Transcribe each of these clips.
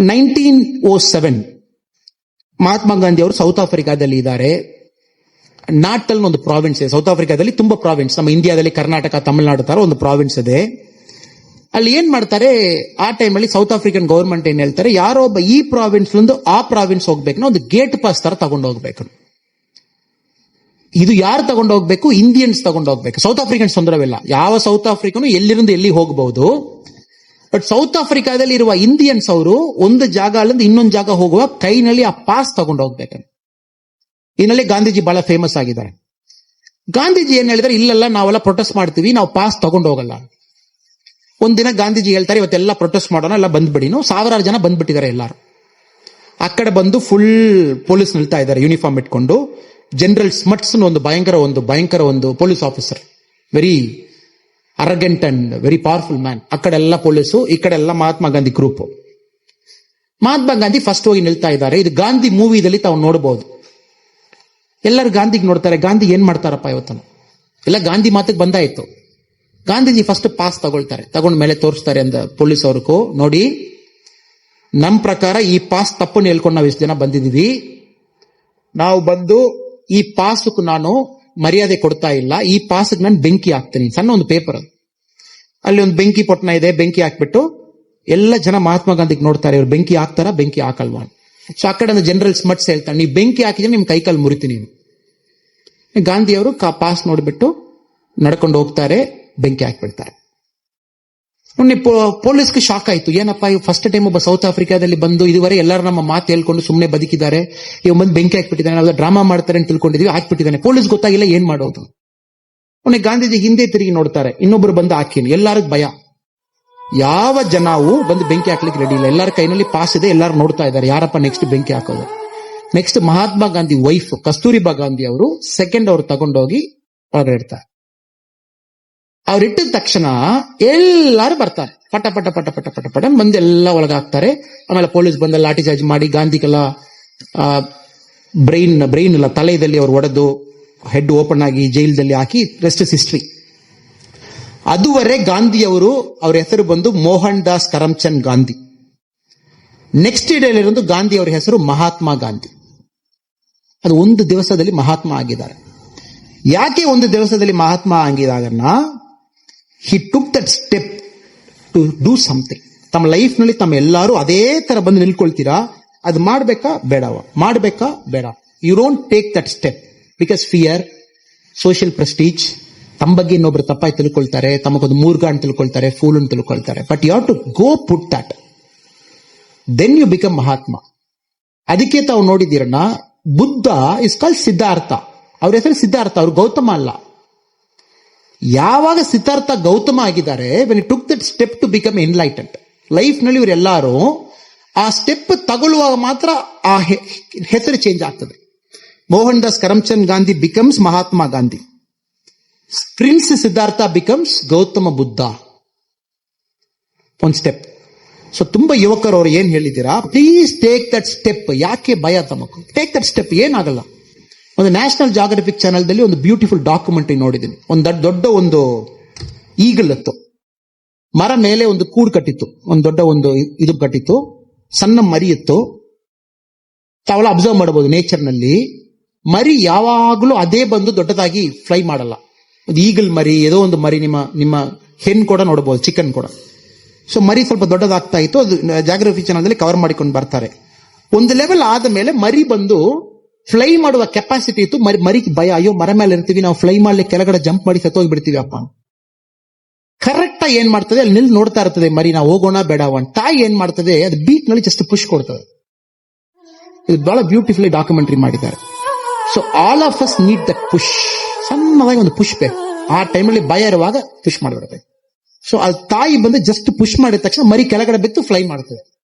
Nineteen O seven Mahatma Gandhi ಅವರು south ಆಫ್ರಿಕಾದಲ್ಲಿ ಇದ್ದಾರೆ. ನಾಟಲ್ ಒಂದು ಪ್ರಾವಿನ್ಸ್ ಇದೆ. ಸೌತ್ ಆಫ್ರಿಕಾದಲ್ಲಿ ತುಂಬಾ ಪ್ರಾವಿನ್ಸ್. ನಮ್ಮ ಇಂಡಿಯಾದಲ್ಲಿ ಕರ್ನಾಟಕ, ತಮಿಳುನಾಡು ತರ ಒಂದು ಪ್ರಾವಿನ್ಸ್ ಇದೆ. ಅಲ್ಲಿ ಏನ್ ಮಾಡ್ತಾರೆ, ಆ ಟೈಮಲ್ಲಿ ಸೌತ್ ಆಫ್ರಿಕನ್ ಗೌರ್ಮೆಂಟ್ ಏನ್ ಹೇಳ್ತಾರೆ, ಯಾರೋ ಒಬ್ಬ ಈ ಪ್ರಾವಿನ್ಸ್ ಆ ಪ್ರಾವಿನ್ಸ್ ಹೋಗ್ಬೇಕು ಒಂದು ಗೇಟ್ ಪಾಸ್ ತರ ತಗೊಂಡು ಹೋಗ್ಬೇಕು. ಇದು ಯಾರು ತಗೊಂಡು ಹೋಗ್ಬೇಕು? ಇಂಡಿಯನ್ಸ್ ತಗೊಂಡು ಹೋಗ್ಬೇಕು. ಸೌತ್ ಆಫ್ರಿಕನ್ಸ್ ತೊಂದರವಿಲ್ಲ. ಯಾವ ಸೌತ್ ಆಫ್ರಿಕನು ಎಲ್ಲಿರಿಂದ ಎಲ್ಲಿ ಹೋಗಬಹುದು ಬಟ್ ಸೌತ್ ಆಫ್ರಿಕಾದಲ್ಲಿ ಇರುವ ಇಂಡಿಯನ್ಸ್ ಅವರು ಒಂದು ಜಾಗ ಅಲ್ಲಿಂದ ಇನ್ನೊಂದು ಜಾಗ ಹೋಗುವ ಕೈನಲ್ಲಿ ಆ ಪಾಸ್ ತಗೊಂಡು ಹೋಗ್ಬೇಕು ಇದರಲ್ಲಿ ಗಾಂಧೀಜಿ ಬಹಳ ಫೇಮಸ್ ಆಗಿದ್ದಾರೆ. ಗಾಂಧೀಜಿ ಏನ್ ಹೇಳಿದ್ರೆ ಇಲ್ಲೆಲ್ಲ, ನಾವೆಲ್ಲ ಪ್ರೊಟೆಸ್ಟ್ ಮಾಡ್ತೀವಿ, ನಾವು ಪಾಸ್ ತಗೊಂಡು ಹೋಗಲ್ಲ. ಒಂದಿನ ಗಾಂಧೀಜಿ ಹೇಳ್ತಾರೆ, ಇವತ್ತೆಲ್ಲ ಪ್ರೊಟೆಸ್ಟ್ ಮಾಡೋಣ, ಎಲ್ಲ ಬಂದ್ಬಿಡಿ. ನಾವು ಸಾವಿರಾರು ಜನ ಬಂದ್ಬಿಟ್ಟಿದ್ದಾರೆ ಎಲ್ಲಾರು. ಆ ಕಡೆ ಬಂದು ಫುಲ್ ಪೊಲೀಸ್ ನಿಲ್ತಾ ಇದ್ದಾರೆ ಯೂನಿಫಾರ್ಮ್ ಇಟ್ಕೊಂಡು. ಜನರಲ್ ಸ್ಮಟ್ಸ್ ಒಂದು ಭಯಂಕರ ಒಂದು ಭಯಂಕರ ಒಂದು police officer very arrogant and very powerful man ಆ ಕಡೆ ಎಲ್ಲ ಪೊಲೀಸು ಈ ಕಡೆ ಎಲ್ಲ ಮಹಾತ್ಮ ಗಾಂಧಿ ಗ್ರೂಪ್. ಮಹಾತ್ಮ ಗಾಂಧಿ ಫಸ್ಟ್ ಹೋಗಿ ನಿಲ್ತಾ ಇದ್ದಾರೆ. ಇದು ಗಾಂಧಿ ಮೂವಿದಲ್ಲಿ ತಾವು ನೋಡಬಹುದು ಎಲ್ಲರೂ ಗಾಂಧಿಗೆ ನೋಡ್ತಾರೆ. ಗಾಂಧಿ ಏನ್ ಮಾಡ್ತಾರಪ್ಪ ಇವತ್ತನು ಎಲ್ಲ ಗಾಂಧಿ ಮಾತಿಗೆ ಬಂದಾಯ್ತು ಗಾಂಧೀಜಿ ಫಸ್ಟ್ ಪಾಸ್ ತಗೊಳ್ತಾರೆ. ತಗೊಂಡ ಮೇಲೆ ತೋರಿಸ್ತಾರೆ ಅಂತ ಪೊಲೀಸ್ ಅವ್ರಿಗೂ. ನೋಡಿ ನಮ್ಮ ಪ್ರಕಾರ ಈ ಪಾಸ್ ತಪ್ಪನ್ನು ಹೇಳ್ಕೊಂಡು ನಾವು ಇಷ್ಟು ಜನ ಬಂದಿದೀವಿ ನಾವು ಬಂದು ಈ ಪಾಸ್ಕ್ ನಾನು ಮರ್ಯಾದೆ ಕೊಡ್ತಾ ಇಲ್ಲ. ಈ ಪಾಸ್ಗೆ ನಾನು ಬೆಂಕಿ ಹಾಕ್ತೀನಿ. ಸಣ್ಣ ಒಂದು ಪೇಪರ್ ಅದು. ಅಲ್ಲಿ ಒಂದು ಬೆಂಕಿ ಪೊಟ್ನ ಇದೆ, ಬೆಂಕಿ ಹಾಕ್ಬಿಟ್ಟು ಎಲ್ಲ ಜನ ಮಹಾತ್ಮ ಗಾಂಧಿಗೆ ನೋಡ್ತಾರೆ, ಇವ್ರು ಬೆಂಕಿ ಹಾಕ್ತಾರ, ಬೆಂಕಿ ಹಾಕಲ್ವಾ ಸೊ ಆ ಕಡೆ ಜನರಲ್ ಸ್ಮಟ್ಸ್ ಹೇಳ್ತಾರೆ ನೀವು ಬೆಂಕಿ ಹಾಕಿದ್ರೆ ನಿಮ್ ಕೈಕಾಲು ಮುರಿತೀನಿ ಗಾಂಧಿ ಅವರು ಪಾಸ್ ನೋಡ್ಬಿಟ್ಟು ನಡ್ಕೊಂಡು ಹೋಗ್ತಾರೆ, ಬೆಂಕಿ ಹಾಕ್ಬಿಡ್ತಾರೆ. ಮೊನ್ನೆ ಪೊಲೀಸ್ಗೆ ಶಾಕ್ ಆಯ್ತು. ಏನಪ್ಪ ಇವ್ ಫಸ್ಟ್ ಟೈಮ್ ಒಬ್ಬ ಸೌತ್ ಆಫ್ರಿಕಾದಲ್ಲಿ ಬಂದು ಇದುವರೆ ಎಲ್ಲರೂ ನಮ್ಮ ಮಾತು ಹೇಳ್ಕೊಂಡು ಸುಮ್ಮನೆ ಬದುಕಿದ್ದಾರೆ. ಇವ್ ಬಂದು ಬೆಂಕಿ ಹಾಕ್ಬಿಟ್ಟಿದ್ದಾನೆ ನಾವು ಡ್ರಾಮಾ ಮಾಡ್ತಾರೆ ಅಂತ ತಿಳ್ಕೊಂಡಿದೀವಿ, ಹಾಕ್ಬಿಟ್ಟಿದ್ದಾನೆ. ಪೊಲೀಸ್ ಗೊತ್ತಾಗಿಲ್ಲ ಏನ್ ಮಾಡೋದು. ಮೊನ್ನೆ ಗಾಂಧೀಜಿ ಹಿಂದೆ ತಿರುಗಿ ನೋಡ್ತಾರೆ, ಇನ್ನೊಬ್ರು ಬಂದು ಹಾಕಿನಿ ಎಲ್ಲರಿಗೂ ಭಯ. ಯಾವ ಜನವು ಬಂದು ಬೆಂಕಿ ಹಾಕ್ಲಿಕ್ಕೆ ರೆಡಿ ಇಲ್ಲ. ಎಲ್ಲರ ಕೈನಲ್ಲಿ ಪಾಸ್ ಇದೆ, ಎಲ್ಲರೂ ನೋಡ್ತಾ ಇದ್ದಾರೆ. ಯಾರಪ್ಪ ನೆಕ್ಸ್ಟ್ ಬೆಂಕಿ ಹಾಕೋದು? ನೆಕ್ಸ್ಟ್ ಮಹಾತ್ಮ ಗಾಂಧಿ ವೈಫ್ ಕಸ್ತೂರಿಬಾ ಗಾಂಧಿ ಅವರು ಸೆಕೆಂಡ್ ಅವ್ರು ತಗೊಂಡೋಗಿ ಹೊರಗಡೆ ಇಡ್ತಾರೆ ಅವ್ರು ಇಟ್ಟಿದ ತಕ್ಷಣ ಎಲ್ಲಾರು ಬರ್ತಾರೆ. ಪಟ ಪಟ ಪಟ ಪಟ ಪಟ ಪಟ, ಬಂದೆಲ್ಲ ಒಳಗಾಗ್ತಾರೆ. ಒಳಗೆ ಆಮೇಲೆ ಪೊಲೀಸ್ ಬಂದ ಲಾಠಿ ಚಾರ್ಜ್ ಮಾಡಿ ಗಾಂಧಿಗೆಲ್ಲ ಬ್ರೈನ್ ಬ್ರೈನ್ ಇಲ್ಲ ತಲೆಯಲ್ಲಿ ಅವ್ರು ಒಡೆದು ಹೆಡ್ ಓಪನ್ ಆಗಿ ಜೈಲ್ದಲ್ಲಿ ಹಾಕಿ ರೆಸ್ಟ್ ಹಿಸ್ಟ್ರಿ ಅದುವರೆ ಗಾಂಧಿಯವರು ಅವ್ರ ಹೆಸರು ಬಂದು ಮೋಹನ್ ದಾಸ್ ಕರಮ್ಚಂದ್ ಗಾಂಧಿ. ನೆಕ್ಸ್ಟ್ ಡೇಲಿರೋದು ಗಾಂಧಿ ಅವರ ಹೆಸರು ಮಹಾತ್ಮ ಗಾಂಧಿ. ಅದು ಒಂದು ದಿವಸದಲ್ಲಿ ಮಹಾತ್ಮ ಆಗಿದ್ದಾರೆ. ಯಾಕೆ ಒಂದು ದಿವಸದಲ್ಲಿ Mahatma ಆಗಿದಾಗನ್ನ he took that step to do something ತಮ್ಮ ಲೈಫ್ನಲ್ಲಿ ತಮ್ಮ ಎಲ್ಲರೂ ಅದೇ ತರ ಬಂದು ನಿಲ್ಕೊಳ್ತೀರಾ? ಅದು ಮಾಡ್ಬೇಕಾ? ಬೇಡವ? ಮಾಡ್ಬೇಕಾ? ಬೇಡ. You don't take that step because fear social prestige ತಮ್ಮ ಬಗ್ಗೆ ಇನ್ನೊಬ್ರು ತಪ್ಪಾಗಿ ತಿಳ್ಕೊಳ್ತಾರೆ, ತಮಗೊಂದು ಮೂರ್ಗಾನ್ ತಿಳ್ಕೊಳ್ತಾರೆ ಫೂಲ್ ಅಂತ ತಿಳ್ಕೊಳ್ತಾರೆ but you to go put that then you become Mahatma ಅದಕ್ಕೆ ತಾವು ನೋಡಿದಿರಣ್ಣ ಬುದ್ಧ ಇಸ್ ಕಾಲ್ ಸಿದ್ಧಾರ್ಥ ಅವ್ರ ಹೆಸರು ಸಿದ್ಧಾರ್ಥ ಅವ್ರು ಗೌತಮ ಅಲ್ಲ. ಯಾವಾಗ ಸಿದ್ಧಾರ್ಥ ಗೌತಮ ಆಗಿದ್ದಾರೆ when took that step to become enlightened ಲೈಫ್ನಲ್ಲಿ ಇವರೆಲ್ಲರೂ ಆ ಸ್ಟೆಪ್ ತಗೊಳ್ಳುವಾಗ ಮಾತ್ರ ಆ ಹೆಸರು ಚೇಂಜ್ ಆಗ್ತದೆ. Mohan Das Karamchand Gandhi becomes Mahatma Gandhi. Prince Siddhartha becomes Gautama Buddha. ಒಂದು ಸ್ಟೆಪ್ ಸೊ ತುಂಬಾ ಯುವಕರು ಅವ್ರು ಏನ್ ಹೇಳಿದ್ದೀರಾ? ಪ್ಲೀಸ್ ಟೇಕ್ ದಟ್ ಸ್ಟೆಪ್ ಯಾಕೆ ಭಯ ತಮಕು ಟೇಕ್ ದಟ್ ಸ್ಟೆಪ್ ಏನಾಗಲ್ಲ. ಒಂದು ನ್ಯಾಷನಲ್ ಜಾಗ್ರಫಿಕ್ ಚಾನಲ್ದಲ್ಲಿ ಒಂದು ಬ್ಯೂಟಿಫುಲ್ ಡಾಕ್ಯುಮೆಂಟ್ರಿ ನೋಡಿದ್ದೀನಿ. ಒಂದು ದೊಡ್ಡ ಒಂದು ಈಗಲ್ ಇತ್ತು ಮರ ಮೇಲೆ ಒಂದು ಕೂಡು ಕಟ್ಟಿತ್ತು. ಒಂದು ದೊಡ್ಡ ಒಂದು ಇದು ಕಟ್ಟಿತ್ತು. ಸಣ್ಣ ಮರಿ ಇತ್ತು. ತಾವೆಲ್ಲ ಅಬ್ಸರ್ವ್ ಮಾಡಬಹುದು ನೇಚರ್ನಲ್ಲಿ ಮರಿ ಯಾವಾಗಲೂ ಅದೇ ಬಂದು ದೊಡ್ಡದಾಗಿ ಫ್ಲೈ ಮಾಡಲ್ಲ. ಈಗಲ್ ಮರಿ ಏನೋ ಒಂದು ಮರಿ ನಿಮ್ಮ ನಿಮ್ಮ ಹೆಣ್ ಕೂಡ ನೋಡಬಹುದು ಚಿಕನ್ ಕೂಡ. ಸೊ ಮರಿ ಸ್ವಲ್ಪ ದೊಡ್ಡದಾಗ್ತಾ ಇತ್ತು. ಅದು ಜಾಗ್ರಫಿ ಚಾನಲ್ ಕವರ್ ಮಾಡಿಕೊಂಡು ಬರ್ತಾರೆ. ಒಂದು ಲೆವೆಲ್ ಆದ ಮೇಲೆ ಮರಿ ಬಂದು ಫ್ಲೈ ಮಾಡುವ ಕೆಪಾಸಿಟಿ ಇತ್ತು. ಮರಿ ಮರಿಗೆ ಭಯ. ಅಯ್ಯೋ, ಮರ ಮೇಲೆ ಇರ್ತೀವಿ, ನಾವು ಫ್ಲೈ ಮಾಡ್ಲಿಕ್ಕೆ ಕೆಳಗಡೆ ಜಂಪ್ ಮಾಡಿ ಸತ್ತೋಗ್ಬಿಡ್ತೀವಿ ಅಪ್ಪ ಕರೆಕ್ಟ್ ಆಗಿ ಏನ್ ಮಾಡ್ತದೆ? ಅಲ್ಲಿ ನಿಲ್ ನೋಡ್ತಾ ಇರ್ತದೆ, ಮರಿ, ನಾವು ಹೋಗೋಣ ಬೇಡ ಬೇಡವ ತಾಯಿ ಏನ್ ಮಾಡ್ತದೆ? ಅದು ಬೀಟ್ನಲ್ಲಿ ಜಸ್ಟ್ ಪುಷ್ ಕೊಡ್ತದೆ. ಇದು ಬಹಳ ಬ್ಯೂಟಿಫುಲಿ ಡಾಕ್ಯುಮೆಂಟ್ರಿ ಮಾಡಿದ್ದಾರೆ. So all of us need that push ಸಣ್ಣದಾಗಿ ಒಂದು ಪುಷ್ ಬೇಕು. ಆ ಟೈಮಲ್ಲಿ ಭಯ ಇರುವಾಗ ಪುಷ್ ಮಾಡಿಬಿಡ್ಬೇಕು. ಸೊ ಅಲ್ಲಿ ತಾಯಿ ಬಂದು ಜಸ್ಟ್ ಪುಷ್ ಮಾಡಿದ ತಕ್ಷಣ ಮರಿ ಕೆಳಗಡೆ ಬಿತ್ತು ಫ್ಲೈ ಮಾಡ್ತದೆ.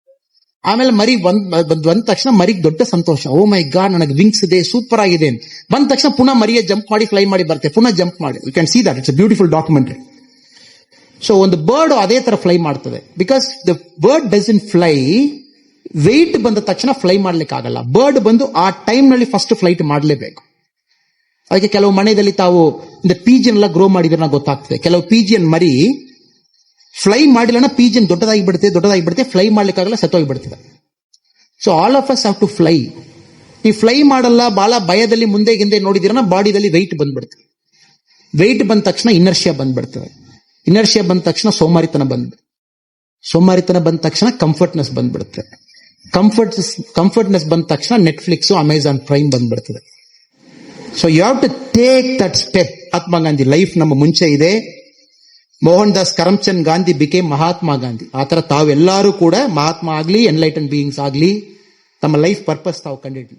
ಆಮೇಲೆ ಮರಿ ಬಂದ್ ಬಂದ್ ತಕ್ಷಣ ಮರಿಗೆ ದೊಡ್ಡ ಸಂತೋಷ. ಓ ಮೈ ಗಾಡ್ ನನಗೆ ವಿಂಗ್ಸ್ ಇದೆ ಸೂಪರ್ ಆಗಿದೆ ಬಂದ ತಕ್ಷಣ ಪುನಃ ಮರಿಯ ಜಂಪ್ ಮಾಡಿ ಫ್ಲೈ ಮಾಡಿ ಬರುತ್ತೆ ಪುನಃ ಜಂಪ್ ಮಾಡಿ. You can see that it's beautiful documentary so ಒಂದು ಬರ್ಡ್ ಅದೇ ತರ ಫ್ಲೈ ಮಾಡ್ತದೆ. Because the bird doesn't fly wait ಬಂದ ತಕ್ಷಣ ಫ್ಲೈ ಮಾಡ್ಲಿಕ್ಕೆ ಆಗಲ್ಲ. ಬರ್ಡ್ ಬಂದು ಆ ಟೈಮ್ನಲ್ಲಿ ಫಸ್ಟ್ ಫ್ಲೈಟ್ ಮಾಡಲೇಬೇಕು. ಅದಕ್ಕೆ ಕೆಲವು ಮನೆಯಲ್ಲಿ ತಾವು ಪಿಜಿ ಎಲ್ಲ ಗ್ರೋ ಮಾಡಿದ್ರೆ ಗೊತ್ತಾಗ್ತದೆ. ಕೆಲವು ಪಿಜಿಯನ್ ಮರಿ ಫ್ಲೈ ಮಾಡಿಲ್ಲ ಪೀಜನ್ ದೊಡ್ಡದಾಗಿ ಬಿಡುತ್ತೆ ದೊಡ್ಡದಾಗಿ ಬಿಡುತ್ತೆ ಫ್ಲೈ ಮಾಡ್ಲಿಕ್ಕಾಗಲ್ಲ ಸತ್ತೋಗಿ ಬಿಡ್ತದೆ so all of us have to fly ನೀವು ಫ್ಲೈ ಮಾಡಲ್ಲ ಬಹಳ ಭಯದಲ್ಲಿ ಮುಂದೆ ಹಿಂದೆ ನೋಡಿದಿರನ ಬಾಡಿದಲ್ಲಿ ವೆಯ್ಟ್ ಬಂದ್ಬಿಡ್ತದೆ ವೆಯ್ಟ್ ಬಂದ ತಕ್ಷಣ ಇನರ್ಷಿಯಾ ಬಂದ್ಬಿಡ್ತದೆ. ಇನರ್ಷಿಯಾ ಬಂದ ತಕ್ಷಣ ಸೋಮಾರಿತನ ಬಂದ್ಬಿಡುತ್ತೆ. ಸೋಮಾರಿತನ ಬಂದ ತಕ್ಷಣ ಕಂಫರ್ಟ್ನೆಸ್ ಬಂದ್ಬಿಡುತ್ತೆ. ಕಂಫರ್ಟ್ ಕಂಫರ್ಟ್ನೆಸ್ ಬಂದ ತಕ್ಷಣ ನೆಟ್ಫ್ಲಿಕ್ಸ್ ಅಮೆಝಾನ್ ಪ್ರೈಮ್ ಬಂದ್ಬಿಡ್ತದೆ. So you have to take that step Mahatma Gandhi life ನಮ್ಮ ಮುಂಚೆ ಇದೆ. ಮೋಹನ್ ದಾಸ್ ಕರಮ್ಚಂದ್ ಗಾಂಧಿ ಬಿಕೇಮ್ ಮಹಾತ್ಮ ಗಾಂಧಿ. ಆತರ ತಾವೆಲ್ಲರೂ ಕೂಡ ಮಹಾತ್ಮ ಆಗಲಿ ಎನ್ಲೈಟನ್ ಬೀಯಿಂಗ್ಸ್ ಆಗಲಿ, ತಮ್ಮ ಲೈಫ್ ಪರ್ಪಸ್ ತಾವು ಕಂಡಿಡ್ಲಿ.